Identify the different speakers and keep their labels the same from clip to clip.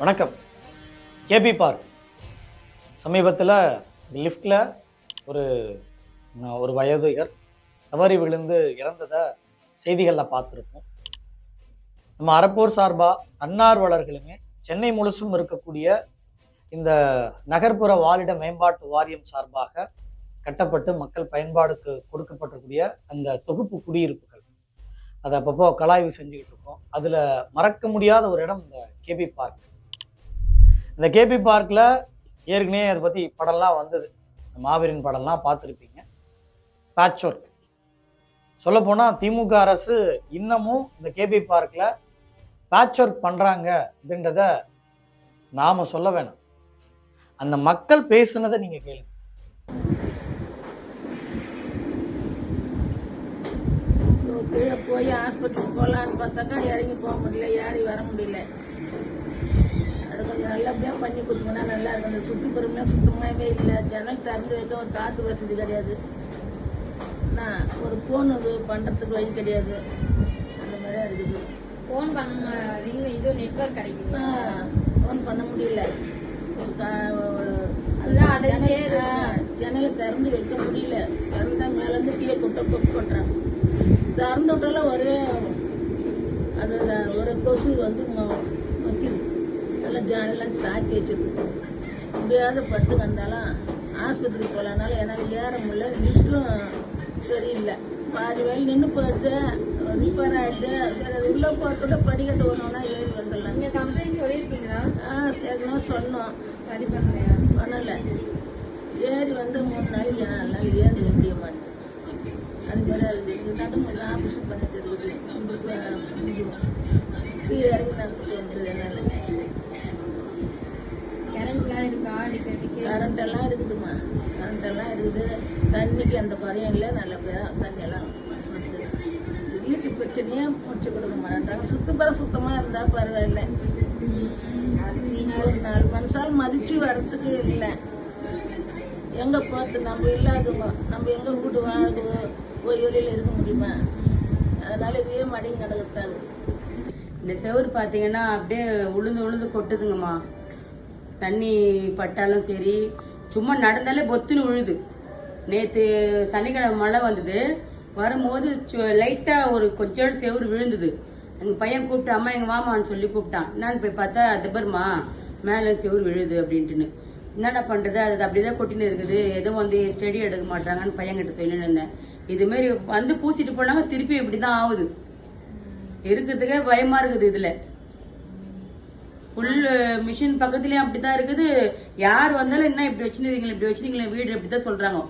Speaker 1: வணக்கம். KP park. சமீபத்தில் லிஃப்டில் ஒரு ஒரு வயோதிகர் தவறி விழுந்து இறந்ததை செய்திகளில் பார்த்துருக்கோம் நம்ம அறப்போர் சார்பாக தன்னார்வலர்களுமே சென்னை முழுசும் இருக்கக்கூடிய இந்த நகர்ப்புற வாழிட மேம்பாட்டு வாரியம் சார்பாக கட்டப்பட்டு மக்கள் பயன்பாடுக்கு கொடுக்கப்பட்டக்கூடிய அந்த தொகுப்பு குடியிருப்புகள். அதை அப்பப்போ கலாய்வு செஞ்சுக்கிட்டு இருக்கோம். அதில் மறக்க முடியாத ஒரு இடம் இந்த கேபி பார்க். இந்த கேபி பார்க்கில் ஏற்கனவே அதை பற்றி படம்லாம் வந்தது. மாவீரன் படம்லாம் பார்த்துருப்பீங்க. பேட்ச் ஒர்க் சொல்லப்போனால் திமுக அரசு இன்னமும் இந்த கேபி பார்க்கில் பேட்ச் ஒர்க் பண்ணுறாங்க அப்படின்றத நாம் சொல்ல வேணாம். அந்த மக்கள் பேசுனதை நீங்கள் கேளுங்க.
Speaker 2: கீழே போய் ஆஸ்பத்திரிக்கு போகலான்னு பார்த்தாக்கா இறங்கி போக முடியல ஏறி வர முடியல. நல்லபடியாக பண்ணி கொடுத்தோம்னா நல்லா இருக்கும். அந்த சுற்றுப்புறம்லாம் சுத்தமாகவே இல்லை. ஜன்னல் திறந்து வைக்க ஒரு காற்று வசதி கிடையாது. நான் ஒரு ஃபோன் இது பண்ணுறதுக்கு வழி கிடையாது. அந்த மாதிரியா இருக்குது.
Speaker 3: ஃபோன் பண்ண ரிங் இது நெட்வொர்க் கிடைக்குது.
Speaker 2: ஃபோன் பண்ண முடியல. ஜன்னலை திறந்து வைக்க முடியல. திறந்தா மேலேருந்து டீயை கொட்ட கொட்டு கொட்டுறாங்க. திறந்து விட்டாலும் ஒரே அது ஒரு கொசு வந்து ஜன்னலாம் சாத்தி வச்சிருக்கு முடியாத பட்டு வந்தாலும் ஆஸ்பத்திரி போகலனாலும் என்னால் ஏற முடியல லிஃப்ட்டும் சரியில்லை. பாதி வயல் நின்று போயிடுது ரிப்பேர் ஆகிடுது சரி அது உள்ளே போகிறதோட படிக்கட்டு ஒன்றுனா ஏறி வந்துடலாம்
Speaker 3: நீங்க கம்ப்ளைண்ட் சொல்லியிருக்கீங்களா?
Speaker 2: ஆ கேட்கணும் சொன்னோம்.
Speaker 3: சரி பண்ணலையா
Speaker 2: பண்ணல. ஏறி வந்து மூணு நாளைக்கு நாள் ஏறி முடிய மாட்டேன். அது அது இதுதாட்டும் கொஞ்சம் ஆப்ரேஷன் பண்ணிட்டு இருக்குது உங்களுக்கு இறங்கி நடந்துட்டு வந்தது என்னால்
Speaker 3: கரண்ட்லாம் இருக்கா அடிக்கடிக்கு
Speaker 2: கரண்ட் எல்லாம் இருக்குதுமா கரண்ட் எல்லாம் இருக்குது. தண்ணிக்கு எந்த குறையும் இல்லை. நல்லபடியாக தண்ணி எல்லாம் வீட்டு பிரச்சனையே முடிச்சு கொடுக்க மாட்டேன்றாங்க சுத்தப்பறம் சுத்தமாக இருந்தால் பரவாயில்லை. ஒரு நாலு மனுஷால் மதித்து வர்றதுக்கு இல்லை. எங்கே பார்த்து நம்ம இல்லாதவங்க. நம்ம எங்கே வீட்டு வாழ்க்கை போய் வெளியில் இருக்க முடியுமா? அதனால இதே மடங்கி நடக்கிறது
Speaker 4: இந்த செவரு பார்த்தீங்கன்னா அப்படியே உளுந்து உளுந்து கொட்டுதுங்கம்மா. தண்ணி பட்டாலும் சரி சும்மா நடந்தாலே பொத்துன்னு விழுது நேற்று சனிக்கிழமை மழை வந்தது. வரும்போது லைட்டாக ஒரு கொஞ்சோடு செவுரு விழுந்தது. எங்கள் பையன் கூப்பிட்டு அம்மா எங்கள் வாமான்னு சொல்லி கூப்பிட்டான். என்னன்னு போய் பார்த்தா திபர்மா மேலே செவுரு விழுது அப்படின்ட்டுன்னு. என்னடா பண்ணுறது அது அப்படிதான் கொட்டின்னு இருக்குது. எதுவும் வந்து ஸ்டடி எடுக்க மாட்டாங்கன்னு பையன்கிட்ட சொல்லின்னு இருந்தேன். இதுமாரி வந்து பூசிட்டு போனாங்க திருப்பி இப்படி தான் ஆகுது இருக்கிறதுக்கே பயமா இருக்குது இதுல. ஃபுல் மிஷின் பக்கத்துலயும் அப்படித்தான் இருக்குது. யார் வந்தாலும் என்ன இப்படி வச்சுருந்தீங்களா இப்படி வச்சுருந்தீங்களா வீடு இப்படித்தான் சொல்றாங்க.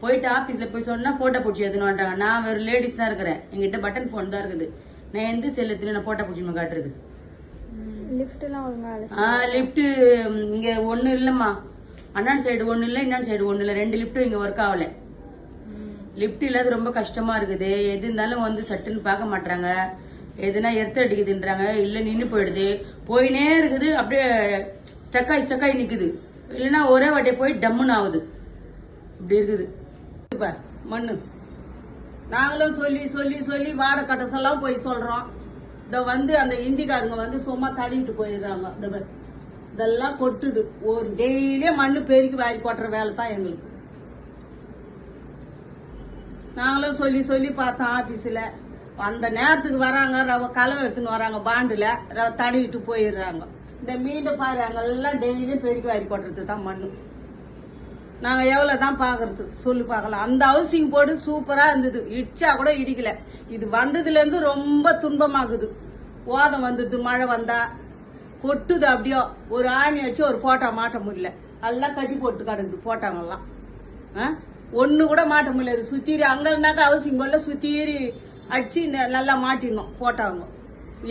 Speaker 4: போயிட்டு ஆபீஸ்ல போய் சொன்னா போட்டோ பிடிச்சி எடுத்துன்னு நான் வெறும் லேடிஸ் தான் இருக்கிறேன். எங்கிட்ட பட்டன் ஃபோன் தான் இருக்குது. நான் எந்த செல் எடுத்துன்னு நான் போட்டோ பிடிச்சி காட்டுறது? ஆ லிஃப்ட் இங்க ஒண்ணு இல்லம்மா. அண்ணான் சைடு ஒண்ணு இல்ல இன்னான் சைடு ஒண்ணு இல்ல. ரெண்டு லிஃப்ட்டும் இங்க ஒர்க் ஆகல. லிஃப்ட் இல்லாத ரொம்ப கஷ்டமா இருக்குது. எது இருந்தாலும் வந்து சட்டுன்னு பார்க்க மாட்டாங்க எதுனா எர்த்து அடிக்குதுன்றாங்க இல்லை நின்று போயிடுது. போயினே இருக்குது அப்படியே ஸ்டக்காய் ஸ்டக்காய் நிற்குது இல்லைன்னா ஒரே வாட்டியை போய் டம்முன்னு ஆகுது இப்படி இருக்குது.
Speaker 5: பார், மண்ணு. நாங்களும் சொல்லி சொல்லி சொல்லி வாடகை கட்டசெல்லாம் போய் சொல்கிறோம் இதை வந்து அந்த இந்திக்காரங்க வந்து சும்மா தடிட்டு போயிடுறாங்க. இந்த இதெல்லாம் கொட்டுது. ஒரு டெய்லியும் மண்ணு பெருக்கி வாரி கொட்டுற வேலை தான் எங்களுக்கு. நாங்களும் சொல்லி சொல்லி பார்த்தோம் ஆஃபீஸில் அந்த நேரத்துக்கு வராங்க ரவ கலவை எடுத்துன்னு வராங்க பாண்டுல ரவ தடவிட்டு போயிடுறாங்க. இந்த மீன் பாரு அங்கெல்லாம் டெய்லியும் பெருக்கி வாரி கொட்டுறது தான் மண்ணு. நாங்கள் எவ்வளோ தான் பார்க்கறது சொல்லி பார்க்கலாம். அந்த ஹவுசிங் போர்டு சூப்பராக இருந்தது. இடிச்சா கூட இடிக்கல. இது வந்ததுலேருந்து ரொம்ப துன்பமாகுது. ஓதம் வந்துடுது மழை வந்தா கொட்டுது அப்படியோ ஒரு ஆணி வச்சு ஒரு போட்டா மாட்ட முடியல. எல்லாம் கட்டி போட்டு கிடக்குது போட்டாங்கெல்லாம். ஆ? கூட மாட்ட முடியல. சுத்தீரி அங்கேனாக்கா ஹவுசிங் போர்டில் சுத்தீரி அடிச்சு நல்லா மாட்டினோம் போட்டாங்க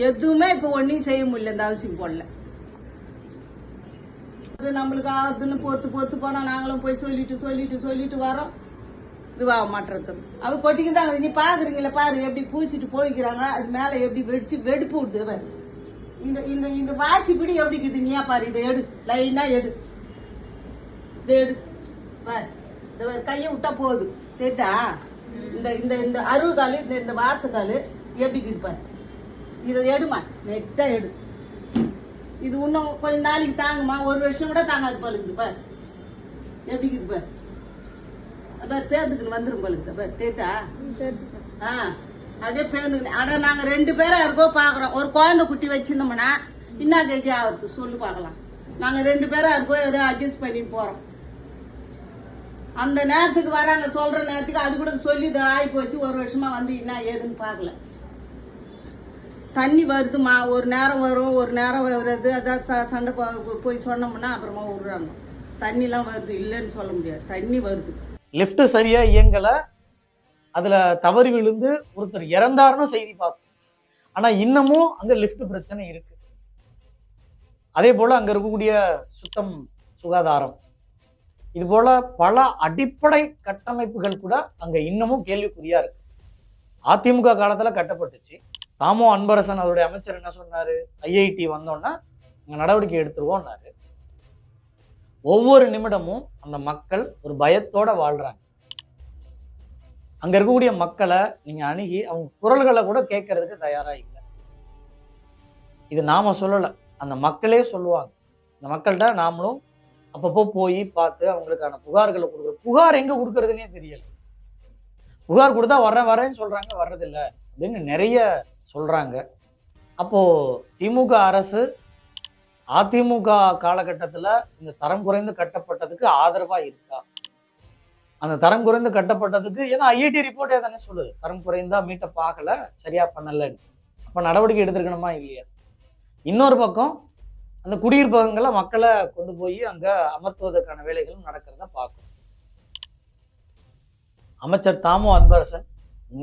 Speaker 5: எதுவுமே இப்போ ஒன்றையும் செய்ய முடியல இந்த அவசியம் போடல. அது நம்மளுக்கு ஆகுதுன்னு பொத்து பொத்து போனால் நாங்களும் போய் சொல்லிட்டு சொல்லிட்டு சொல்லிட்டு வரோம். இதுவாக மாட்டுறது. அவ தான் நீ பார்க்குறீங்களே பாரு எப்படி பூசிட்டு போய்க்கிறாங்க அது மேலே எப்படி வெடிச்சு வெடிப்பு விடுது இந்த இந்த இந்த வாசி எப்படி இருக்குது? நீயா பாரு இதை எடு. லைனா எடு. இதை எடு. பார். இந்த பாரு, கையை விட்டா போகுது. தெரியுதா? இந்த இந்த இந்த அருகாலு இந்த இந்த வாசக்காலு எப்படி இருக்குது இதை எடுமா? நெட்டா எடு. இது இன்னும் கொஞ்ச நாளைக்கு தாங்குமா? ஒரு வருஷம் கூட தாங்காது பழுகுது பார். எப்படி இருப்பார்? பார் பார் பேர்ந்துக்குன்னு வந்துடும் பழுகுது பார். தேத்தா? ஆ. அப்படியே பேர்ந்துக்கின்னு. அட நாங்க ரெண்டு பேராக இருக்கோ பாக்குறோம். ஒரு குழந்தை குட்டி வச்சிருந்தோம்னா என்ன கேஜி ஆகுது சொல்லு பார்க்கலாம் நாங்க ரெண்டு பேராக இருக்கோ ஏதோ அட்ஜஸ்ட் பண்ணி போறோம். அந்த நேரத்துக்கு வராங்க சொல்ற நேரத்துக்கு அது கூட சொல்லி ஆகி போச்சு ஒரு வருஷமா வந்து என்ன ஏதுன்னு பார்க்கல. தண்ணி வருதுமா ஒரு நேரம் வரும் ஒரு நேரம் வருது அதான் ச- சண்டை போய் சொன்னோம்னா அப்புறமா விடுறாங்க. தண்ணிலாம் வருது இல்லைன்னு சொல்ல முடியாது. தண்ணி வருது.
Speaker 1: லிஃப்ட் சரியா இயங்கல. அதுல தவறி விழுந்து ஒருத்தர் இறந்தாருன்னு செய்தி பார்த்தோம் ஆனா இன்னமும் அங்க லிஃப்ட் பிரச்சனை இருக்கு. அதே போல அங்க இருக்கக்கூடிய சுத்தம் சுகாதாரம். இது போல பல அடிப்படை கட்டமைப்புகள் கூட அங்க இன்னமும் கேள்விக்குறியா இருக்கு. அதிமுக காலத்துல கட்டப்பட்டுச்சு. தாமோ அன்பரசன் அதோடைய அமைச்சர் என்ன சொன்னாரு? ஐஐடி வந்தோன்னா அங்கே நடவடிக்கை எடுத்துருவோம்னாரு. ஒவ்வொரு நிமிடமும் அந்த மக்கள் ஒரு பயத்தோட வாழ்றாங்க. அங்க இருக்கக்கூடிய மக்களை நீங்க அணுகி அவங்க குரல்களை கூட கேட்கறதுக்கு தயாரா இல்லை. இது நாம சொல்லலை. அந்த மக்களே சொல்லுவாங்க. இந்த மக்கள்கிட்ட நாமளும் அப்பப்போ போய் பார்த்து அவங்களுக்கான புகார்களை கொடுக்குறோம் புகார் எங்க கொடுக்கறதுனே தெரியல. புகார் கொடுத்தா வரேன் வரேன்னு சொல்றாங்க வர்றதில்ல அப்படின்னு நிறைய சொல்றாங்க. அப்போ திமுக அரசு அதிமுக காலகட்டத்தில் இந்த தரம் குறைந்து கட்டப்பட்டதுக்கு ஆதரவாக இருக்கா? அந்த தரம் குறைந்து கட்டப்பட்டதுக்கு ஏன்னா ஐஐடி ரிப்போர்ட்டே தானே சொல்லுது. தரம் குறைந்தா மீட்டப் ஆகலை சரியா பண்ணலைன்னு. அப்போ நடவடிக்கை எடுத்திருக்கணுமா இல்லையா? இன்னொரு பக்கம் அந்த குடியிருப்பகங்களை மக்களை கொண்டு போய் அங்கே அமர்த்துவதற்கான வேலைகளும் நடக்கிறத பார்க்கணும். அமைச்சர் தாமோ அன்பரசன்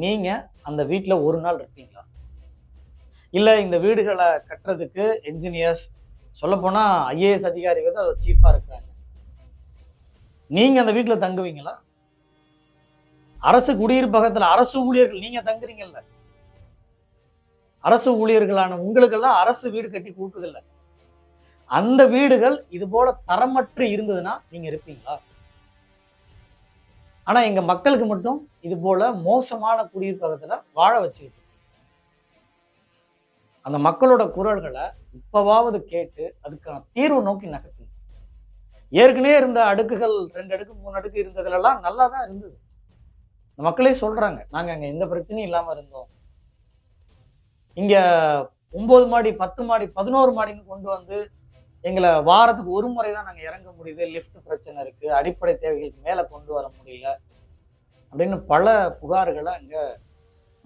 Speaker 1: நீங்கள் அந்த வீட்டில் ஒரு நாள் இருப்பீங்களா? இல்லை இந்த வீடுகளை கட்டுறதுக்கு என்ஜினியர்ஸ் சொல்லப்போனால் ஐஏஎஸ் அதிகாரிகள் தான் சீஃபாக இருக்கிறாங்க. நீங்கள் அந்த வீட்டில் தங்குவீங்களா? அரசு குடியிருப்பகத்தில் அரசு ஊழியர்கள் நீங்கள் தங்குறீங்கல்ல. அரசு ஊழியர்களான உங்களுக்கெல்லாம் அரசு வீடு கட்டி கூட்டுதில்லை அந்த வீடுகள் இது போல தரமற்று இருந்ததுன்னா நீங்க இருப்பீங்களா? ஆனா எங்க மக்களுக்கு மட்டும் இது போல மோசமான குடியிருப்பகத்துல வாழ வச்சுக்கிட்டு அந்த மக்களோட குரல்களை இப்பவாவது கேட்டு அதுக்கான தீர்வு நோக்கி நகர்த்துங்க. ஏற்கனவே இருந்த அடுக்குகள் ரெண்டு அடுக்கு மூணு அடுக்கு இருந்ததுலலாம் நல்லா தான் இருந்தது. இந்த மக்களே சொல்றாங்க நாங்க அங்க எந்த பிரச்சனையும் இல்லாம இருந்தோம். இங்க ஒன்பது மாடி பத்து மாடி பதினோரு மாடின்னு கொண்டு வந்து எங்களை வாரத்துக்கு ஒரு முறை தான் நாங்கள் இறங்க முடியுது லிஃப்ட் பிரச்சனை இருக்கு அடிப்படை தேவைகளுக்கு மேலே கொண்டு வர முடியல அப்படின்னு பல புகார்களை அங்கே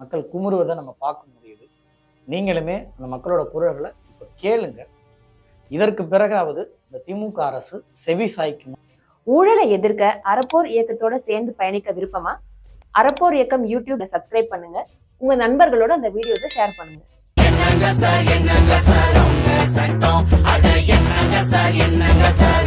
Speaker 1: மக்கள் குமுறுவதை நம்ம பார்க்க முடியுது. நீங்களுமே அந்த மக்களோட குரல்களை இப்போ கேளுங்க. இதற்கு பிறகாவது இந்த திமுக அரசு செவி சாய்க்கணும்
Speaker 6: ஊழலை எதிர்க்க அறப்போர் இயக்கத்தோட சேர்ந்து பயணிக்க விருப்பமா? அறப்போர் இயக்கம் யூடியூப்ல சப்ஸ்கிரைப் பண்ணுங்க. உங்க நண்பர்களோட அந்த வீடியோஸை ஷேர் பண்ணுங்க.
Speaker 7: சட்டம் அட என்னங்க சார் என்னங்க சார்